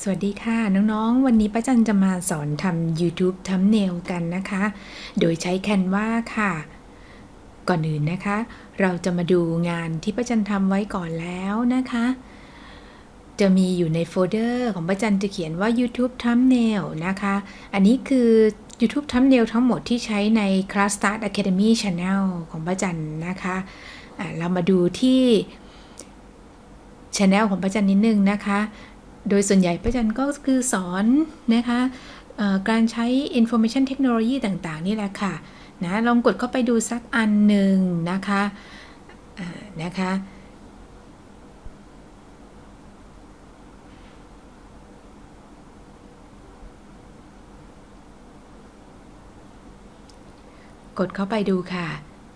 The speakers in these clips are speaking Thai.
สวัสดีค่ะ น้องๆ วันนี้ป้าจันจะมาสอนทำ YouTube Thumbnail กันนะคะ โดยใช้ Canva ค่ะ ก่อนอื่นนะคะ เราจะมาดูงานที่ป้าจันทำไว้ก่อนแล้วนะคะ จะมีอยู่ในโฟลเดอร์ของป้าจันจะเขียนว่า YouTube Thumbnail นะคะ อันนี้คือ YouTube Thumbnail ทั้งหมดที่ใช้ใน Class Start Academy Channel ของป้าจันนะคะะเรามาดูที่ Channel ของป้าจันนิดนึงนะคะ โดยส่วนใหญ่ป้าจันก็คือสอนนะคะการใช้ Information Technology ต่างๆ นี่แหละค่ะนะลองกดเข้าไปดูสักอันหนึ่งนะคะนะคะกดเข้าไปดูค่ะ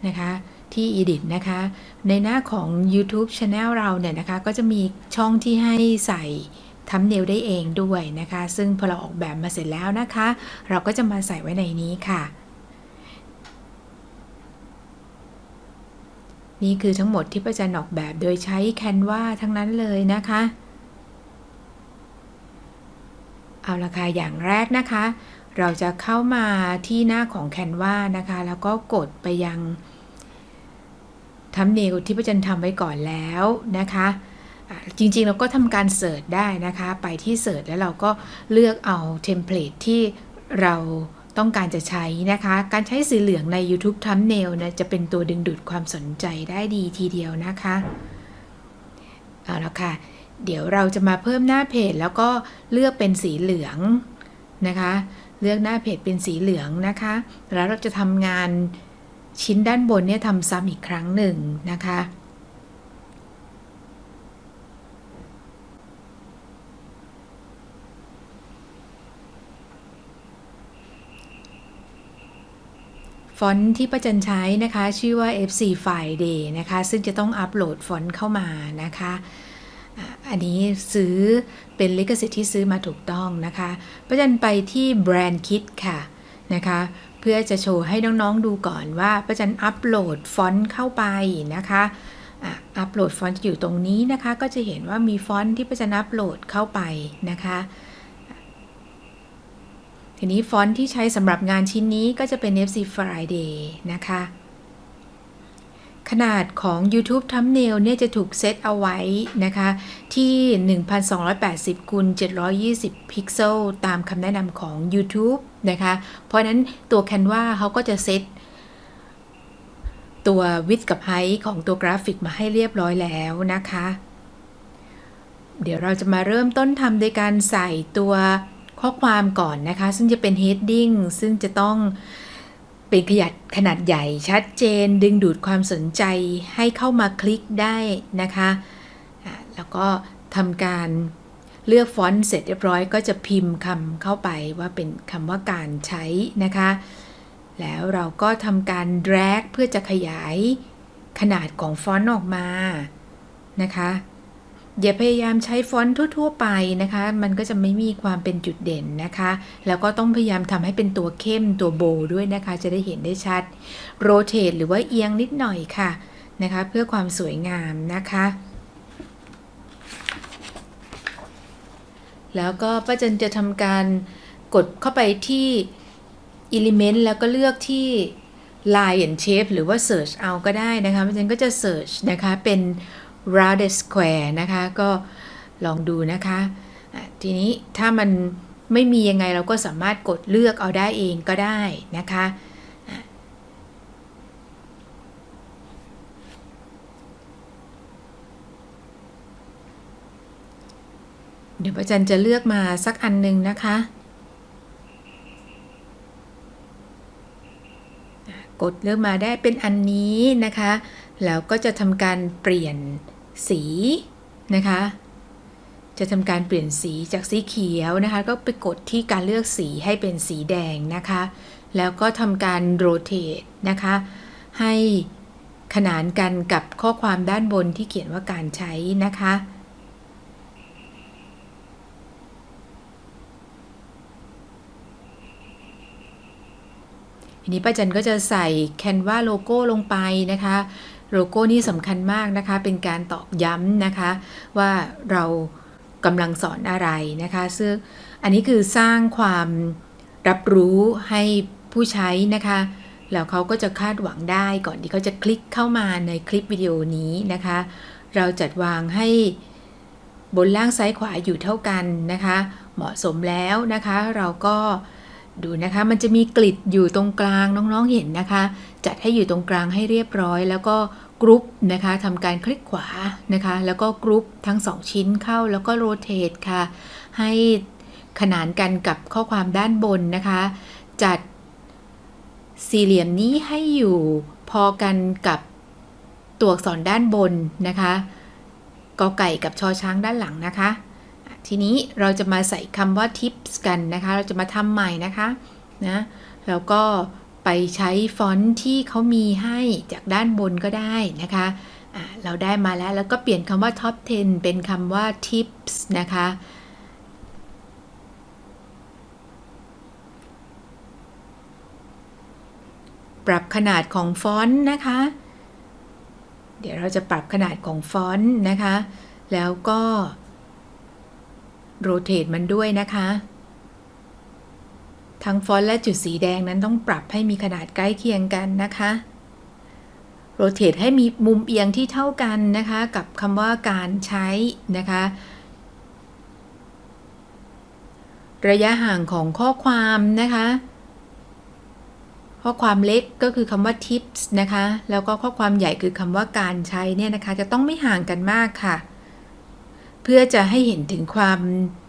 นะคะที่ Edit นะคะ ในหน้าของ YouTube Channel เราเนี่ยนะคะ ก็จะมีช่องที่ให้ใส่ ทำเนลได้เองด้วยนะคะ ซึ่งพอเราออกแบบมาเสร็จแล้วนะคะ เราก็จะมาใส่ไว้ในนี้ค่ะ นี่คือทั้งหมดที่ประจันออกแบบโดยใช้ Canva ทั้งนั้นเลยนะคะ เอาละค่ะอย่างแรกนะคะ เราจะเข้ามาที่หน้าของ Canva นะคะ แล้วก็กดไปยังทำเนลที่ประจันทำไว้ก่อนแล้วนะคะ จริงๆ เราก็ทำการเสิร์ชได้นะคะ ไปที่เสิร์ชแล้วเราก็เลือกเอาเทมเพลตที่เราต้องการจะใช้นะคะ การใช้สีเหลืองใน YouTube Thumbnail นะจะเป็นตัวดึงดูดความสนใจได้ดีทีเดียวนะคะ เอาละค่ะ เดี๋ยวเราจะมาเพิ่มหน้าเพจแล้วก็เลือกเป็นสีเหลืองนะคะ เลือกหน้าเพจเป็นสีเหลืองนะคะ แล้วเราจะทำงานชิ้นด้านบนเนี่ยทำซ้ำอีกครั้งหนึ่งนะคะ ฟอนต์ที่ประจันใช้นะคะ ชื่อว่า FC Friday นะคะ ซึ่งจะต้องอัปโหลดฟอนต์เข้ามานะคะอันนี้ซื้อเป็นลิขสิทธิ์ที่ซื้อมาถูกต้องนะคะประจันไปที่แบรนด์คิดค่ะนะคะ เพื่อจะโชว์ให้น้องๆดูก่อนว่าประจันอัปโหลดฟอนต์เข้าไปนะคะอะอัปโหลดฟอนต์อยู่ตรงนี้นะคะ ก็จะเห็นว่ามีฟอนต์ที่ประจันอัปโหลดเข้าไปนะคะ ทีนี้ฟอนต์ที่ใช้สำหรับงานชิ้นนี้ก็จะเป็น FC Friday นะคะ ขนาดของ YouTube Thumbnail เนี่ยจะถูกเซตเอาไว้นะคะ ที่ 1280คูณ720 พิกเซลตามคำแนะนำของ YouTube นะคะ เพราะนั้นตัว Canva เขาก็จะเซตตัว width กับ height ของตัวกราฟิกมาให้เรียบร้อยแล้วนะคะ เดี๋ยวเราจะมาเริ่มต้นทำโดยการใส่ตัว ข้อความก่อนนะคะ ซึ่งจะเป็น heading ซึ่งจะต้องเป็นขยัดขนาดใหญ่ชัดเจน ดึงดูดความสนใจให้เข้ามาคลิกได้นะคะะแล้วก็ทำการเลือกฟอนต์เสร็จเรียบร้อยก็จะพิมพ์คำเข้าไปว่าเป็นคำว่าการใช้นะคะ แล้วเราก็ทำการ drag เพื่อจะขยายขนาดของฟอนต์ออกมานะคะ อย่าพยายามใช้ฟอนต์ทั่ว ๆ ไปนะคะ มันก็จะไม่มีความเป็นจุดเด่นนะคะ แล้วก็ต้องพยายามทำให้เป็นตัวเข้มตัวโบด้วยนะคะ จะได้เห็นได้ชัด โรเตทหรือว่าเอียงนิดหน่อยค่ะนะคะ เพื่อความสวยงามนะคะ แล้วก็ป้าจันจะทำการกดเข้าไปที่ Element แล้วก็เลือกที่ Line and Shape หรือว่า Search เอาก็ได้นะคะป้าจันก็จะ Search นะคะเป็น rounded square นะคะ ก็ลองดูนะคะ ทีนี้ถ้ามันไม่มียังไงเราก็สามารถกดเลือกเอาได้เองก็ได้นะคะเดี๋ยวประจันจะเลือกมาสักอันหนึ่งนะคะ กดเลือกมาได้เป็นอันนี้นะคะ แล้วก็จะทำการเปลี่ยน สีนะคะ จะทำการเปลี่ยนสีจากสีเขียวนะคะ ก็ไปกดที่การเลือกสีให้เป็นสีแดงนะคะ แล้วก็ทำการโรเตทนะคะ ให้ขนานกันกับข้อความด้านบนที่เขียนว่าการใช้นะคะทีนี้ป้าจันก็จะใส่ Canva โลโก้ลงไปนะคะ โลโก้นี่สำคัญมากนะคะ เป็นการตอกย้ำนะคะ ว่าเรากำลังสอนอะไรนะคะ ซึ่งอันนี้คือสร้างความรับรู้ให้ผู้ใช้นะคะ แล้วเขาก็จะคาดหวังได้ก่อนที่เขาจะคลิกเข้ามาในคลิปวิดีโอนี้นะคะ เราจัดวางให้บนล่างซ้ายขวาอยู่เท่ากันนะคะ เหมาะสมแล้วนะคะ เราก็ ดูนะคะ มันจะมีกลิดอยู่ตรงกลางน้องๆเห็นนะคะ จัดให้อยู่ตรงกลางให้เรียบร้อย แล้วก็กรุ๊ปนะคะทำการคลิกขวานะคะ แล้วก็กรุ๊ปทั้ง 2 ชิ้นเข้าแล้วก็โรเตทค่ะ ให้ขนานกันกับข้อความด้านบนนะคะ จัดสี่เหลี่ยมนี้ให้อยู่พอกันกับตัวอักษรด้านบนนะคะกอไก่กับชอช้างด้านหลังนะคะอะ ทีนี้เราจะมาใส่คำว่า tips กันนะคะ เราจะมาทำใหม่นะคะนะแล้วก็ไปใช้ฟอนต์ที่เขามีให้จากด้านบนก็ได้นะคะะเราได้มาแล้วแล้วก็เปลี่ยนคำว่า top 10 เป็นคำว่า tips นะคะปรับขนาดของฟอนต์นะคะ เดี๋ยวเราจะปรับขนาดของฟอนต์นะคะ แล้วก็ โรเตทมันด้วยนะคะ ทั้งฟอนต์และจุดสีแดงนั้นต้องปรับให้มีขนาดใกล้เคียงกันนะคะโรเตทให้มีมุมเอียงที่เท่ากันนะคะ กับคำว่าการใช้นะคะ ระยะห่างของข้อความนะคะ ข้อความเล็กก็คือคำว่า tips นะคะ แล้วก็ข้อความใหญ่คือคำว่าการใช้เนี่ยนะคะ จะต้องไม่ห่างกันมากค่ะ เพื่อจะให้เห็นถึงความ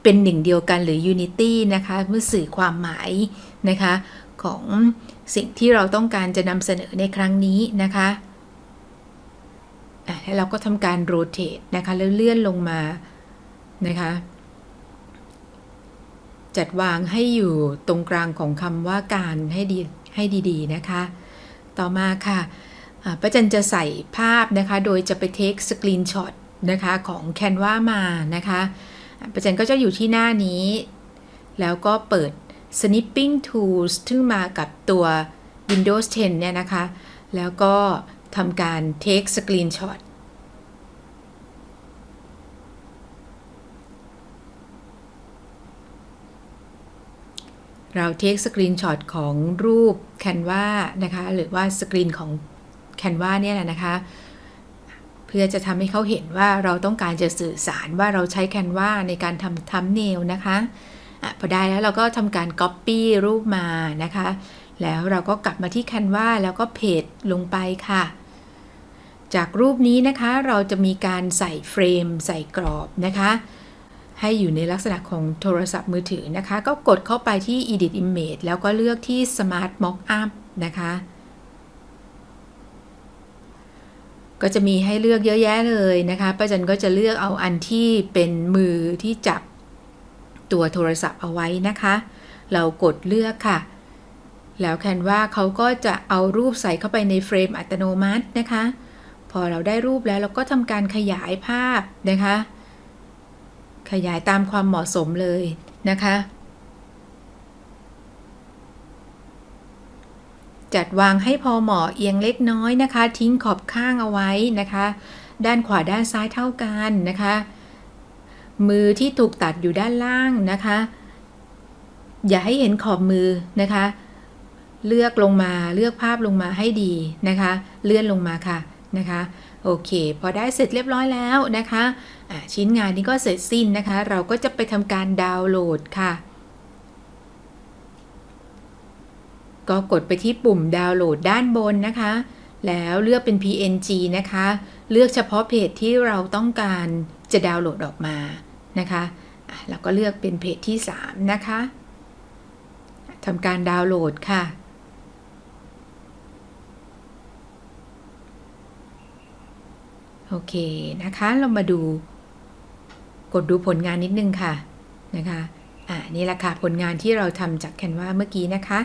เป็นหนึ่งเดียวกันหรือ unity นะคะ เมื่อสื่อความหมายนะคะ ของสิ่งที่เราต้องการจะนำเสนอในครั้งนี้นะคะแล้วเราก็ทำการ rotate นะคะแล้วเลื่อนลงมานะคะ จัดวางให้อยู่ตรงกลางของคำว่าการให้ดีให้ดีๆนะคะ ต่อมาค่ะอาป้าจันจะใส่ภาพนะคะ โดยจะไปเทคสกรีนช็อต นะคะของ Canva มานะคะป้าจันก็จะอยู่ที่หน้านี้ แล้วก็เปิด snipping tools ซึ่งมากับตัว Windows 10 เนี่ยนะคะ แล้วก็ทำการ take screenshot เราเทคสกรีนช็อตของรูป Canva นะคะ หรือว่าสกรีนของ Canva เนี่ยแหละนะคะ เพื่อจะทำให้เขาเห็นว่าเราต้องการจะสื่อสารว่าเราใช้ Canva ในการทำทัมเนลนะคะอะพอได้แล้วเราก็ทำการ Copy รูปมานะคะ แล้วเราก็กลับมาที่ Canva แล้วก็เพจลงไปค่ะ จากรูปนี้นะคะเราจะมีการใส่เฟรม ใส่กรอบนะคะ ให้อยู่ในลักษณะของโทรศัพท์มือถือนะคะ ก็กดเข้าไปที่ Edit Image แล้วก็เลือกที่ Smart Mockup นะคะ ก็จะมีให้เลือกเยอะแยะเลยนะคะป้าจันก็จะเลือกเอาอันที่เป็นมือที่จับตัวโทรศัพท์เอาไว้นะคะ เรากดเลือกค่ะ แล้วแคนว่าเขาก็จะเอารูปใส่เข้าไปในเฟรมอัตโนมัตินะคะ พอเราได้รูปแล้วเราก็ทำการขยายภาพนะคะ ขยายตามความเหมาะสมเลยนะคะ จัดวางให้พอเหมาะเอียงเล็กน้อยนะคะ ทิ้งขอบข้างเอาไว้นะคะ ด้านขวาด้านซ้ายเท่ากันนะคะ มือที่ถูกตัดอยู่ด้านล่างนะคะ อย่าให้เห็นขอบมือนะคะ เลือกลงมาเลือกภาพลงมาให้ดีนะคะ เลื่อนลงมาค่ะนะคะโอเค พอได้เสร็จเรียบร้อยแล้วนะคะะชิ้นงานนี้ก็เสร็จสิ้นนะคะ เราก็จะไปทำการดาวน์โหลดค่ะ ก็กดไปที่ปุ่มดาวน์โหลดด้านบนนะคะ แล้วเลือกเป็น PNG นะคะ เลือกเฉพาะเพจที่เราต้องการจะดาวน์โหลดออกมานะคะแล้วก็เลือกเป็นเพจที่ 3 นะคะทำการดาวน์โหลดค่ะ โอเคนะคะ เรามาดู กดดูผลงานนิดนึงค่ะนะคะ อ่านี่แหละค่ะ ผลงานที่เราทำจาก Canva เมื่อกี้นะคะ